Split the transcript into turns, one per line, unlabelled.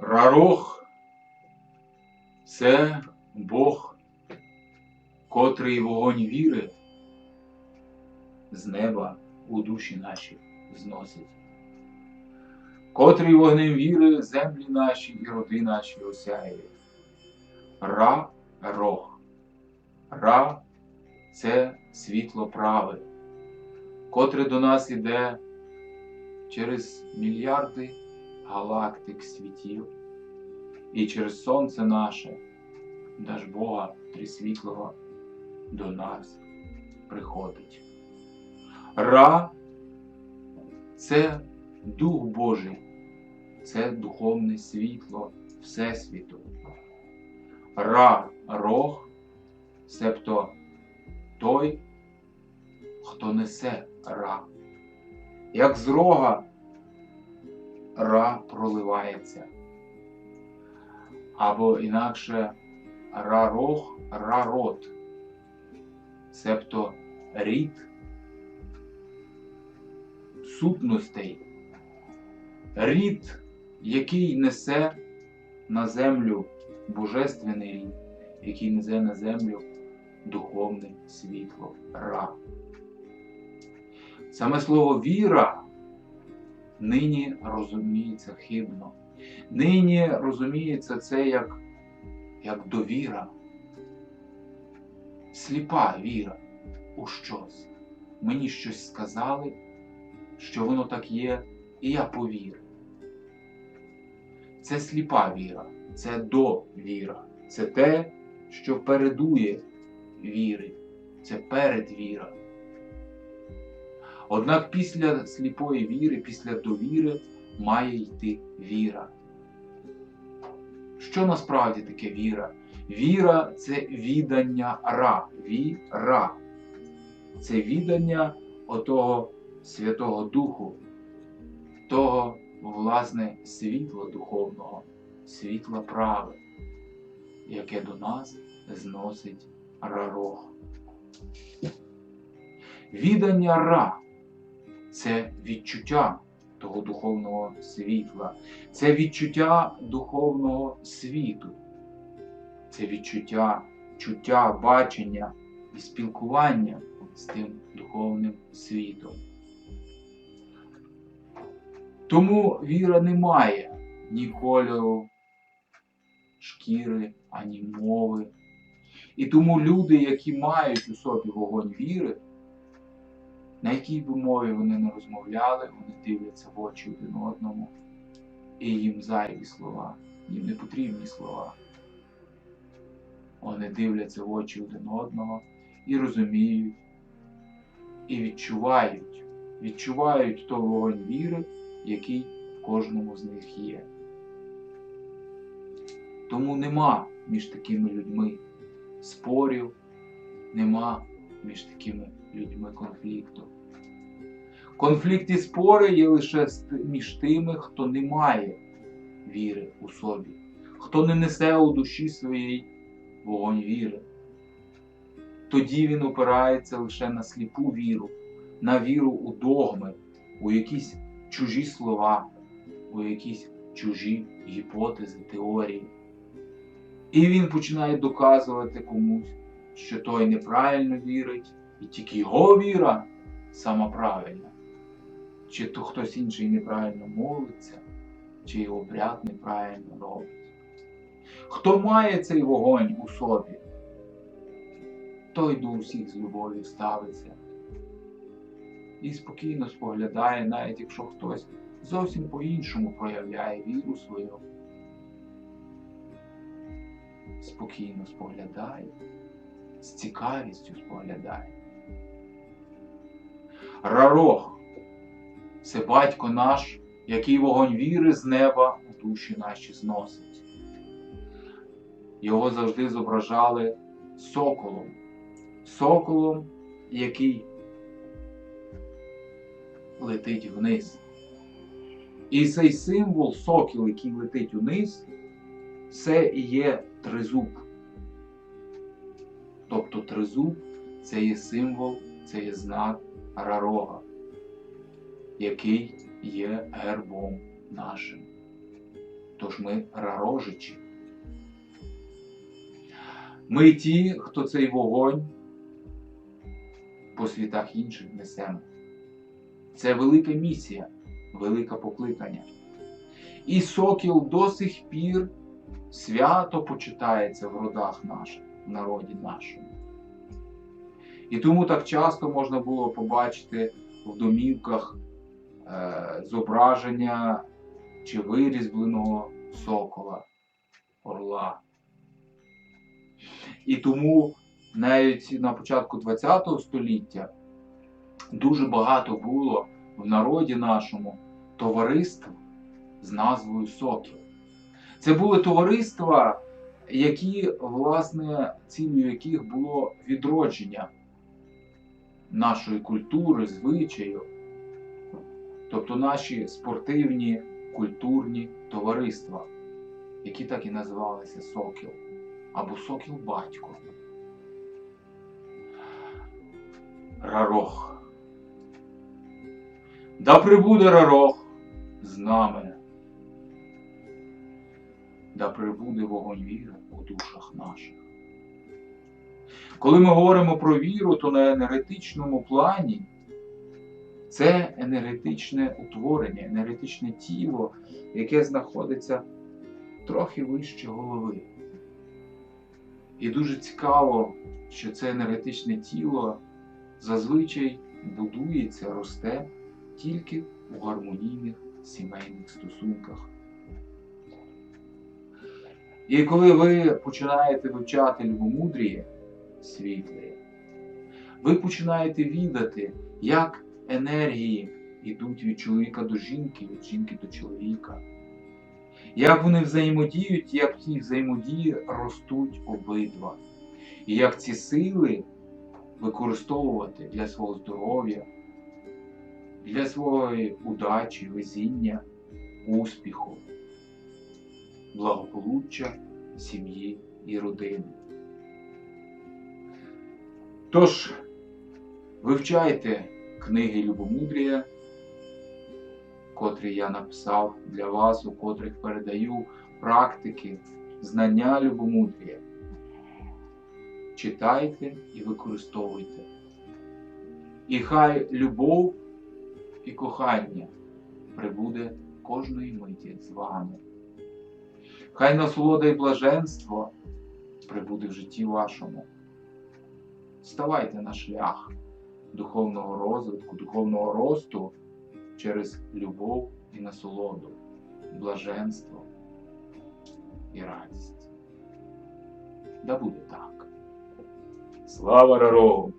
Рарох це Бог, котрий вогонь віри з неба у душі наші зносить, котрий вогнем віри землі наші і роди наші осяє. Ра рох. Ра це світло праве, котре до нас іде через мільярди галактик світів і через сонце наше, даж Бога Трисвітлого до нас приходить. Ра це Дух Божий, це духовне світло Всесвіту. Ра рог, себто той, хто несе ра. Як з рога ра проливається. Або інакше ра-рог, ра-рот, себто рід сутностей, рід, який несе на землю божественний рід, який несе на землю духовне світло ра. Саме слово віра нині розуміється хибно. Нині розуміється це як, як довіра, сліпа віра у щось. Мені щось сказали, що воно так є, і я повірив. Це сліпа віра, це довіра, це те, що передує віри, це передвіра. Однак після сліпої віри, після довіри має йти віра. Що насправді таке віра? Віра це відання ра. Віра. Це відання отого Святого Духу, того, власне, світла духовного, світла прави, яке до нас зносить рарох. Відання ра це відчуття того духовного світла, це відчуття духовного світу, це відчуття, чуття, бачення і спілкування з тим духовним світом. Тому віра не має ні кольору, шкіри, ані мови. І тому люди, які мають у собі вогонь віри, на якій би мові вони не розмовляли, вони дивляться в очі один одному, і їм зайві слова, їм не потрібні слова. Вони дивляться в очі один одного і розуміють, і відчувають, відчувають той вогонь віри, який в кожному з них є. Тому нема між такими людьми спорів, нема між такими людьми конфлікту. Конфлікт і спори є лише між тими, хто не має віри у собі, хто не несе у душі своїй вогонь віри. Тоді він опирається лише на сліпу віру, на віру у догми, у якісь чужі слова, у якісь чужі гіпотези, теорії. І він починає доказувати комусь, що той неправильно вірить, і тільки його віра сама правильна. Чи то хтось інший неправильно молиться, чи його обряд неправильно робить. Хто має цей вогонь у собі, той до усіх з любов'ю ставиться і спокійно споглядає, навіть якщо хтось зовсім по-іншому проявляє віру свою. Спокійно споглядає, з цікавістю споглядає. Рарох це батько наш, який вогонь віри з неба у душі наші зносить. Його завжди зображали соколом, соколом, який летить вниз. І цей символ сокіл, який летить униз, це і є тризуб. Тобто тризуб це є символ, це є знак рарога, який є гербом нашим. Тож ми рарожичі. Ми ті, хто цей вогонь по світах інших несемо. Це велика місія, велике покликання. І сокіл до сих пір свято почитається в родах наших, в народі нашому. І тому так часто можна було побачити в домівках е, зображення чи вирізбленого сокола, орла. І тому навіть на початку ХХ століття дуже багато було в народі нашому товариств з назвою Сокіл. Це були товариства, які, власне, цілею яких було відродження нашої культури, звичаю, тобто наші спортивні культурні товариства, які так і називалися Сокіл або Сокіл Батько. Рарох. Да прибуде Рарох з нами. Да прибуде вогонь віри у душах наших. Коли ми говоримо про віру, то на енергетичному плані це енергетичне утворення, енергетичне тіло, яке знаходиться трохи вище голови. І дуже цікаво, що це енергетичне тіло зазвичай будується, росте тільки у гармонійних сімейних стосунках. І коли ви починаєте вивчати любомудріє світле, ви починаєте відати, як енергії йдуть від чоловіка до жінки, від жінки до чоловіка. Як вони взаємодіють, як в цій взаємодії ростуть обидва. І як ці сили використовувати для свого здоров'я, для своєї удачі, везіння, успіху, благополуччя сім'ї і родини. Тож, вивчайте книги Любомудрія, котрі я написав для вас, у котрих передаю практики, знання Любомудрія. Читайте і використовуйте. І хай любов і кохання прибуде кожної миті з вами. Хай насолода і блаженство прибуде в житті вашому. Ставайте на шлях духовного розвитку, духовного росту через любов і насолоду, блаженство і радість. Да буде так. Слава Рарогу!